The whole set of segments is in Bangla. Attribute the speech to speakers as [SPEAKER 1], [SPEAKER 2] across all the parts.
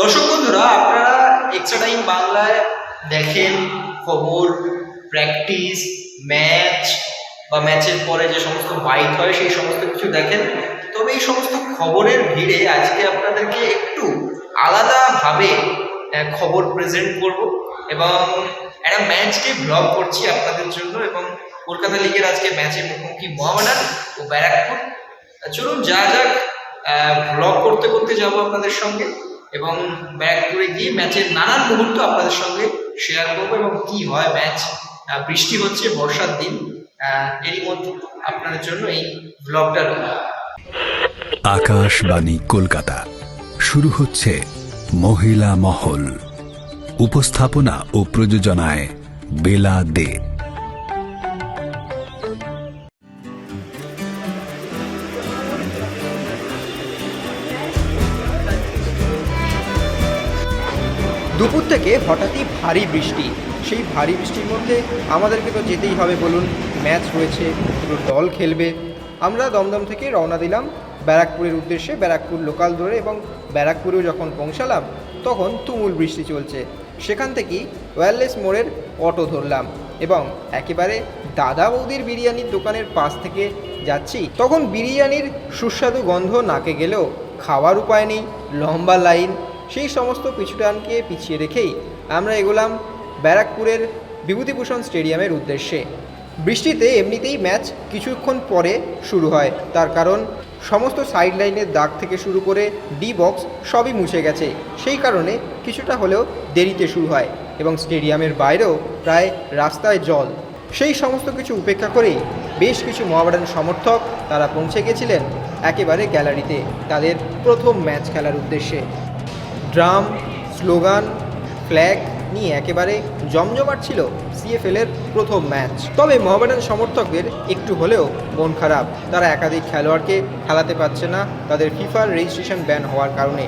[SPEAKER 1] দর্শক বন্ধুরা, আপনারা এক্সট্রা টাইম বাংলায় দেখেন খবর প্র্যাকটিস ম্যাচ বা ম্যাচের পরে যে সমস্ত বাইট হয়, সেই সমস্ত কিছু দেখেন। তবে এই সমস্ত খবরের ভিড়ে আজকে আপনাদেরকে একটু আলাদাভাবে খবর প্রেজেন্ট করব এবং একটা ম্যাচকে ব্লগ করছি আপনাদের জন্য এবং কলকাতা লিগের আজকে ম্যাচের মুখোমুখি মোহামেডান ও ব্যারাকপুর। চলুন, যা যাক ব্লগ করতে করতে যাব আপনাদের সঙ্গে। এবং ব্যারাকপুরে গিয়ে ম্যাচের নানান মুহূর্ত আপনাদের সঙ্গে শেয়ার করব এবং কি হয় ম্যাচ বৃষ্টি হচ্ছে, বর্ষার দিন। এরই মধ্যে আপনাদের জন্য এই ব্লগটা
[SPEAKER 2] আকাশবাণী কলকাতা। শুরু হচ্ছে মহিলা মহল। উপস্থাপনা ও প্রযোজনায় বেলা দে
[SPEAKER 3] দুপুর থেকে হঠাৎই ভারী বৃষ্টি। সেই ভারী বৃষ্টির মধ্যে আমাদেরকে তো যেতেই হবে বলুন, ম্যাচ রয়েছে, পুরো দল খেলবে। আমরা দমদম থেকে রওনা দিলাম ব্যারাকপুরের উদ্দেশ্যে, ব্যারাকপুর লোকাল ধরে এবং ব্যারাকপুরেও যখন পৌঁছালাম, তখন তুমুল বৃষ্টি চলছে। সেখান থেকেই ওয়্যারলেস মোড়ের অটো ধরলাম এবং একেবারে দাদা বৌদির বিরিয়ানির দোকানের পাশ থেকে যাচ্ছি। তখন বিরিয়ানির সুস্বাদু গন্ধ নাকে গেলেও খাওয়ার উপায় নেই, লম্বা লাইন সেই সমস্ত পিছুটানকে পিছিয়ে রেখেই আমরা এগোলাম ব্যারাকপুরের বিভূতিভূষণ স্টেডিয়ামের উদ্দেশ্যে। বৃষ্টিতে এমনিতেই ম্যাচ কিছুক্ষণ পরে শুরু হয়। তার কারণ, সমস্ত সাইড লাইনের দাগ থেকে শুরু করে ডি বক্স সবই মুছে গেছে। সেই কারণে কিছুটা হলেও দেরিতে শুরু হয় এবং স্টেডিয়ামের বাইরেও প্রায় রাস্তায় জল। সেই সমস্ত কিছু উপেক্ষা করেই বেশ কিছু মহাবাডান সমর্থক তারা পৌঁছে গেছিলেন একেবারে গ্যালারিতে, তাদের প্রথম ম্যাচ খেলার উদ্দেশ্যে। ড্রাম, স্লোগান, ফ্ল্যাগ নিয়ে একেবারে জমজমাট ছিল সিএফএল এর প্রথম ম্যাচ। তবে মোহামেডান সমর্থকদের একটু হলেও মন খারাপ। তারা একাধিক খেলোয়াড়কে খেলাতে পারছে না, তাদের ফিফার রেজিস্ট্রেশন ব্যান হওয়ার কারণে।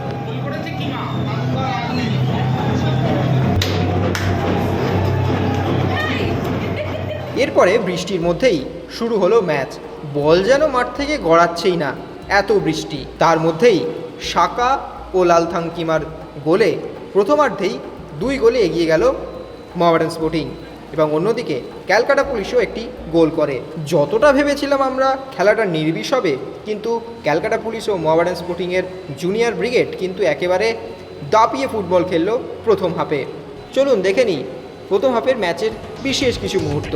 [SPEAKER 3] এরপরে বৃষ্টির মধ্যেই শুরু হলো ম্যাচ। বল যেন মাঠ থেকে গড়াচ্ছেই না, এত বৃষ্টি। তার মধ্যেই শাকা ও লাল লালথাংকিমার গোলে প্রথমার্ধেই দুই গোলে এগিয়ে গেল মোহামেডান স্পোর্টিং এবং অন্যদিকে ক্যালকাটা পুলিশও একটি গোল করে। যতটা ভেবেছিলাম আমরা খেলাটা নির্বিষ হবে, কিন্তু ক্যালকাটা পুলিশ ও মোহামেডান স্পোর্টিংয়ের জুনিয়র ব্রিগেড কিন্তু একেবারে দাপিয়ে ফুটবল খেললো প্রথম হাফে। চলুন দেখে নিই প্রথম হাফের ম্যাচের বিশেষ কিছু মুহূর্ত।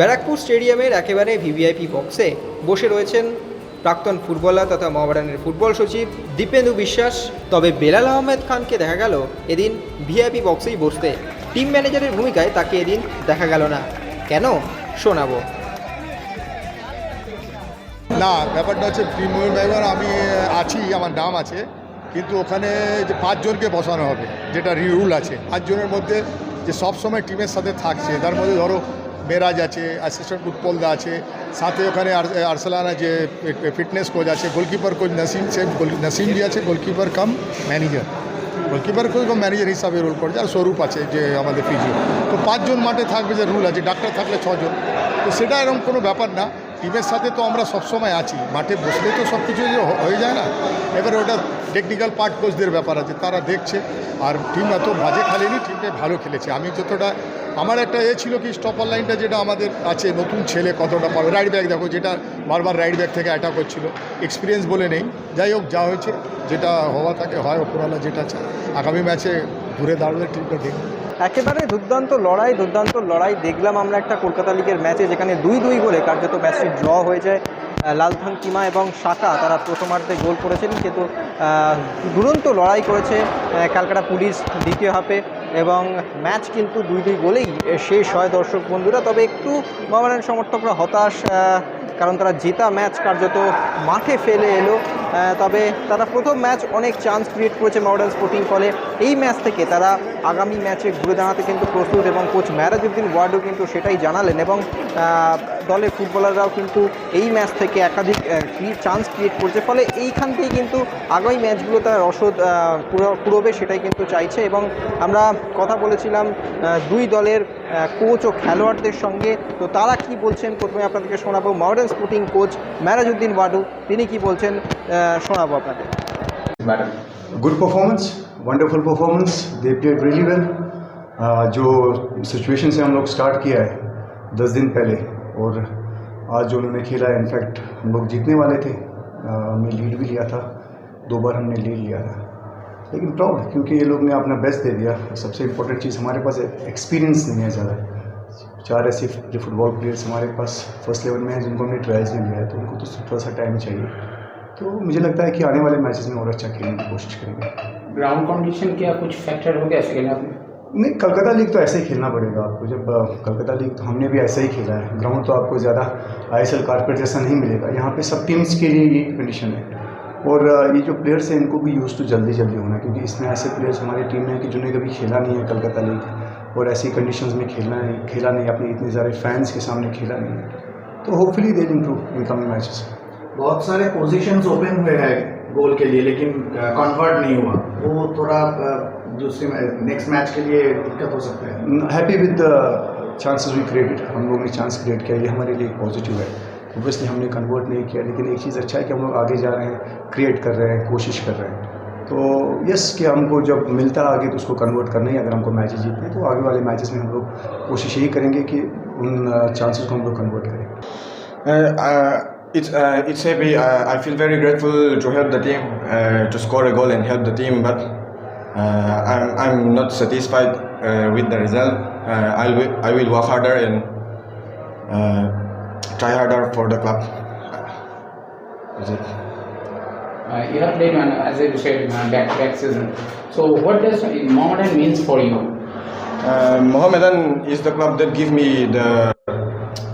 [SPEAKER 3] ব্যারাকপুর স্টেডিয়ামের একেবারে ভিভিআইপি বক্সে বসে রয়েছেন প্রাক্তন ফুটবলার তথা মহাবাডানের ফুটবল সচিব দীপেন্দু বিশ্বাস। তবে বেলাল আহমেদ খানকে দেখা গেল, এদিন ভিআইপি বক্সেই বসতে। টিম ম্যানেজারের ভূমিকায় তাকে এদিন দেখা গেল না। কেন? শোনাবো।
[SPEAKER 4] না, ব্যাপারটা হচ্ছে প্রিমিয়ার ড্রাইভার, আমি আছি, আমার নাম আছে। কিন্তু ওখানে যে পাঁচজনকে বসানো হবে, যেটা রুল আছে। পাঁচজনের মধ্যে যে সব সময় টিমের সাথে থাকছে, তার মধ্যে ধরো মেরাজ আছে অ্যাসিস্ট্যান্ট উৎপলদা আছে, সাথে ওখানে আর- আরসালানা যে ফিটনেস কোচ আছে গোলকিপার কোচ নাসিম সে নাসিম জি আছে goalkeeper cum manager goalkeeper coach বা ম্যানেজার হিসাবে রোল করছে, আর স্বরূপ আছে যে আমাদের ফিজিও তো পাঁচজন মাঠে থাকবে যে রুল আছে ডাক্তার থাকলে ছজন। তো সেটা এরকম কোনো ব্যাপার না টিমের সাথে তো আমরা সবসময় আছি। মাঠে বসলে তো সব কিছু হয়ে যায় না। এবারে ওটা টেকনিক্যাল পার্ট কোচদের ব্যাপার আছে, তারা দেখছে। আর টিম এত বাজে খেলেনি টিমটা ভালো খেলেছে। আমি যতটা আমার একটা এ ছিল কি স্টপার লাইনটা যেটা আমাদের আছে, নতুন ছেলে কতটা পারবে রাইড ব্যাক দেখো, যেটা বারবার রাইড ব্যাক থেকে অ্যাটাক হচ্ছিল। এক্সপিরিয়েন্স বলে নেই। যাই হোক, যা হয়েছে, যেটা হওয়া থাকে, হয়, ওপরওয়ালা যেটা চায়। আগামী ম্যাচে ঘুরে দাঁড়ালে টিমটা দেখবে।
[SPEAKER 3] একেবারে দুর্দান্ত লড়াই দুর্দান্ত লড়াই। দেখলাম আমরা একটা কলকাতা লিগের ম্যাচে যেখানে দুই দুই গোলে কার্যত ম্যাচটি ড্র হয়ে যায় লালথাং কিমা এবং শাকা তারা প্রথমার্ধে গোল করেছিলেন কিন্তু দুরন্ত লড়াই করেছে ক্যালকাটা পুলিশ দ্বিতীয় হাফে এবং ম্যাচ কিন্তু দুই দুই গোলেই শেষ হয় দর্শক বন্ধুরা। তবে একটু মোহামেডান সমর্থকরা হতাশ কারণ তারা জেতা ম্যাচ কার্যত মাঠে ফেলে এলো। তবে তারা প্রথম ম্যাচ অনেক চান্স ক্রিয়েট করেছে মডার্ন স্পোর্টিং ফলে এই ম্যাচ থেকে তারা আগামী ম্যাচে ঘুরে দাঁড়াতে কিন্তু প্রস্তুত এবং কোচ ম্যারাজউদ্দিন ওয়ার্ডও কিন্তু সেটাই জানালেন এবং দলের ফুটবলাররাও কিন্তু এই ম্যাচ থেকে একাধিক চান্স ক্রিয়েট করছে। ফলে এইখান থেকে কিন্তু আগামী ম্যাচগুলো তারা রসদ পুরো- পুরোবে সেটাই কিন্তু চাইছে এবং আমরা কথা বলেছিলাম দুই দলের কোচ ও খেলোয়াড়দের সঙ্গে। তো তারা কি বলছেন? প্রথমে আপনাদেরকে শোনাবো। Modern sporting coach Merajuddin Wadoo তিনি কি বলছেন? শোনাবো আপনাদের
[SPEAKER 5] good performance wonderful performance they played really well जो सिचुएशन से हम लोग स्टार्ट किया है दस दिन पहले और आज जो उन्होंने खेला है इनफैक्ट हम लोग जीतने वाले थे uh, हमने लीड भी लिया था दो बार हमने लीड लिया था लेकिन प्राउड क्योंकि ये लोग ने अपना बेस्ट दे दिया सबसे इम्पोर्टेंट चीज़ हमारे पास एक्सपीरियंस नहीं है ज़्यादा चार ऐसे जो फुटबॉल प्लेयर्स हमारे पास फर्स्ट लेवल में हैं जिनको हमने ट्रायल्स में लिया है तो उनको तो थोड़ा सा टाइम चाहिए तो मुझे लगता है कि आने वाले मैचेस में और अच्छा खेलने की कोशिश करेंगे।
[SPEAKER 6] ग्राउंड कंडीशन क्या कुछ फैक्टर हो गया हाफ़ में
[SPEAKER 5] नहीं कलकत्ता लीग तो ऐसे ही खेलना पड़ेगा आपको। जब कलकत्ता लीग तो हमने भी ऐसे ही खेला है। ग्राउंड तो आपको ज़्यादा आई एस एल कारपेट जैसा नहीं मिलेगा। यहाँ पे सब टीम्स के लिए ये कंडीशन है। और ये जो प्लेयर्स हैं इनको भी यूज़ तो जल्दी जल्दी होना क्योंकि इसमें ऐसे प्लेयर्स हमारी टीम में हैं कि जिन्होंने कभी खेला नहीं है कलकत्ता लीग। और ऐसी कंडीशंस में खेलना नहीं खेला नहीं अपने इतने सारे फैंस के सामने खेला नहीं है। तो hopefully they improve in coming matches
[SPEAKER 7] बहुत सारे पोजीशंस ओपन हुए हैं गोल के लिए लेकिन कन्वर्ट नहीं हुआ। वो थोड़ा दूसरे नेक्स्ट मैच के लिए दिक्कत हो सकता है।
[SPEAKER 5] Happy with the chances we created हम लोगों ने चांस क्रिएट किया ये हमारे लिए पॉजिटिव है। ओबियसली हमने कन्वर्ट नहीं किया लेकिन एक चीज़ अच्छा है कि हम लोग आगे जा रहे हैं क्रिएट कर रहे हैं कोशिश कर रहे हैं। तो यस कि हमको जब मिलता है आगे तो उसको कन्वर्ट करना ही अगर हमको मैचेस जीतने हैं, तो आगे वाले मैचेस में हम लोग कोशिश यही करेंगे कि उन चांसेस को हम लोग कन्वर्ट करें।
[SPEAKER 8] Uh, uh, it's uh, it's happy. Uh, I feel very grateful to help the team uh, to score a goal and help the team, but uh, I'm I'm not satisfied uh, with the result. Uh, I will I will work harder and uh, try harder for the club. That's it.
[SPEAKER 6] Uh, you have played, uh, as I said, uh, back-to-back season. So, what does Mohammedan means for you?
[SPEAKER 8] Uh, Mohammedan is the club that give me the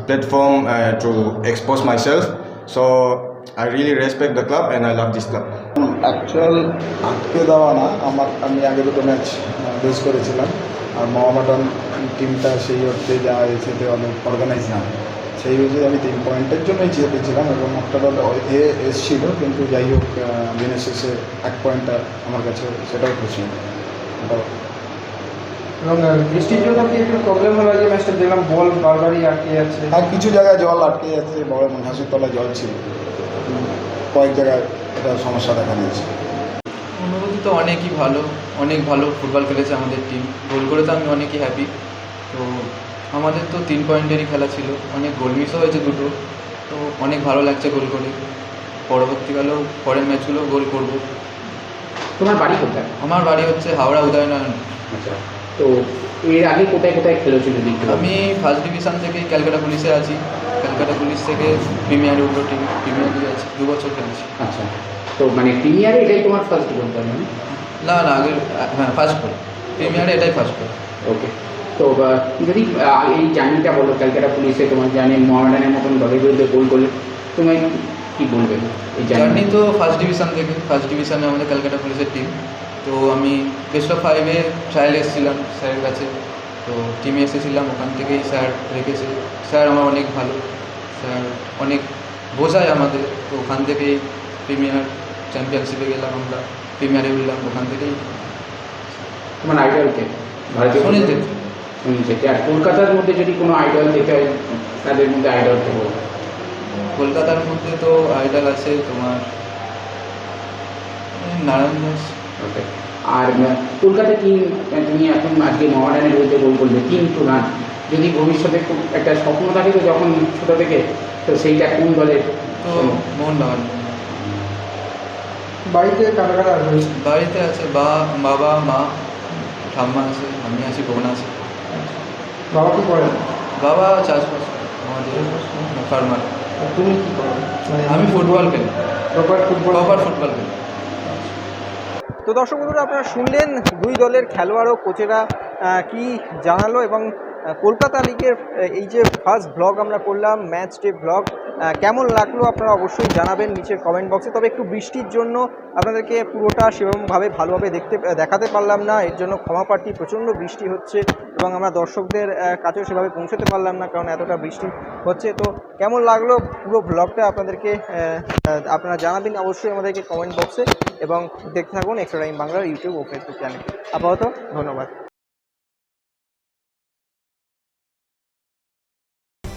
[SPEAKER 8] platform uh, to expose myself. So, I really respect the club and I love this club.
[SPEAKER 9] Actual আটকে দেওয়া না, আমার, আমি আগে দুটো ম্যাচ লুজ করেছিলাম। আর মোহামেডান টিমটা সেই অর্থে যা যে অনেক অর্গানাইজ না। সেই অনুযায়ী আমি তিন পয়েন্টের জন্যই চেপেছিলাম এবং একটা দল এ এসছিল, কিন্তু যাই হোক দিনের শেষে এক পয়েন্টটা আমার কাছে সেটাও খুশি। ওটাও
[SPEAKER 3] এবং বৃষ্টির জন্য কি একটু প্রবলেম হলো? যে ম্যাচটা দেখলাম বল বারবারই আটকে যাচ্ছে।
[SPEAKER 9] আর কিছু জায়গায় জল আটকে যাচ্ছে বড় হাসির তলায় জল ছিল। কয়েক জায়গায় এটা সমস্যা দেখা দিয়েছে।
[SPEAKER 10] অনুভূতি তো অনেকই ভালো অনেক ভালো ফুটবল খেলেছে আমাদের টিম গোল করে তো আমি অনেকই হ্যাপি তো আমাদের তো তিন পয়েন্টেরই খেলা ছিল। অনেক গোল মিসও হয়েছে দুটো। তো অনেক ভালো লাগছে গোল করে। পরবর্তীকালেও পরের ম্যাচগুলো গোল করব।
[SPEAKER 6] তোমার বাড়ি কোথায়?
[SPEAKER 10] আমার বাড়ি হচ্ছে হাওড়া উদয়নারায়ণ।
[SPEAKER 6] আচ্ছা। তো এর আগে কোথায় কোথায় খেলেছিল দেখতে
[SPEAKER 10] আমি ফার্স্ট ডিভিশন থেকে ক্যালকাটা পুলিশে আছি। ক্যালকাটা পুলিশ থেকে প্রিমিয়ারে উঠল টিম প্রিমিয়ারে আছি। দু বছর খেলেছি।
[SPEAKER 6] আচ্ছা। তো মানে প্রিমিয়ারে এটাই তোমার ফার্স্ট গোল তার মানে?
[SPEAKER 10] না না আগে হ্যাঁ ফার্স্ট গোল প্রিমিয়ারে এটাই ফার্স্ট গোল
[SPEAKER 6] ওকে তো যদি এই জার্নিটা বলো ক্যালকাটা পুলিশে তোমার জার্নি মোহামেডানের মতন দলের বিরুদ্ধে গোল করলে তুমি কি বলবে এই
[SPEAKER 10] জার্নি? তো ফার্স্ট ডিভিশন থেকে। ফার্স্ট ডিভিশনে আমাদের ক্যালকাটা পুলিশের টিম তো আমি বেস্ট অফ ফাইভে ট্রায়াল এসেছিলাম স্যারের কাছে। তো টিমে এসেছিলাম ওখান থেকেই স্যার রেখেছে। স্যার আমার অনেক ভালো। স্যার অনেক বোঝায় আমাদের। তো ওখান থেকেই প্রিমিয়ার চ্যাম্পিয়নশিপে গেলাম আমরা। প্রিমিয়ারে উঠলাম ওখান থেকেই।
[SPEAKER 6] তোমার আইডল কে? ভারতীয়
[SPEAKER 10] সুনীল ছেত্রী।
[SPEAKER 6] সুনীল ছেত্রী। আর কলকাতার মধ্যে যদি কোনো আইডল যেতে হয় তাদের মধ্যে আইডল কে
[SPEAKER 10] কলকাতার মধ্যে তো আইডল আছে তোমার নারায়ণ দাস।
[SPEAKER 6] আর কলকাতা টিম তুমি এখন আজকে মহারানের বিরুদ্ধে গোল করলে কিন্তু রান যদি ভবিষ্যতে খুব একটা স্বপ্ন থাকে তো যখন ছোটো থেকে তো সেইটা কোন দলের
[SPEAKER 10] তো মোহনবাগান।
[SPEAKER 3] বাড়িতে কারা কারা রয়েছে
[SPEAKER 10] বাড়িতে আছে বা বাবা মা ঠাম্মা আছে আমি আছি বোন আছে।
[SPEAKER 3] বাবা কি করেন
[SPEAKER 10] বাবা চাষবাস আমাদের ফার্মার
[SPEAKER 3] তুমি কি করো?
[SPEAKER 10] আমি ফুটবল খেলি।
[SPEAKER 3] প্রপার ফুটবল
[SPEAKER 10] প্রপার ফুটবল খেলি।
[SPEAKER 3] তো দর্শক বন্ধুরা আপনারা শুনলেন দুই দলের খেলোয়াড় ও কোচেরা কি জানালো এবং কলকাতা লিগের এই যে ফার্স্ট ব্লগ আমরা করলাম ম্যাচ ডে ব্লগ কেমন লাগল আপনারা অবশ্যই জানাবেন নিচের কমেন্ট বক্সে তবে একটু বৃষ্টির জন্য আপনাদেরকে পুরোটা সেরকমভাবে ভালোভাবে দেখতে দেখাতে পারলাম না। এর জন্য ক্ষমা প্রার্থী প্রচণ্ড বৃষ্টি হচ্ছে এবং আমরা দর্শকদের কাছেও সেভাবে পৌঁছতে পারলাম না কারণ এতটা বৃষ্টি হচ্ছে। তো কেমন লাগল পুরো ব্লগটা আপনাদেরকে আপনারা জানাবেন অবশ্যই আমাদেরকে কমেন্ট বক্সে এবং দেখতে থাকুন এক্সট্রা টাইম বাংলার ইউটিউব ও ফেসবুক চ্যানেল আপাতত ধন্যবাদ।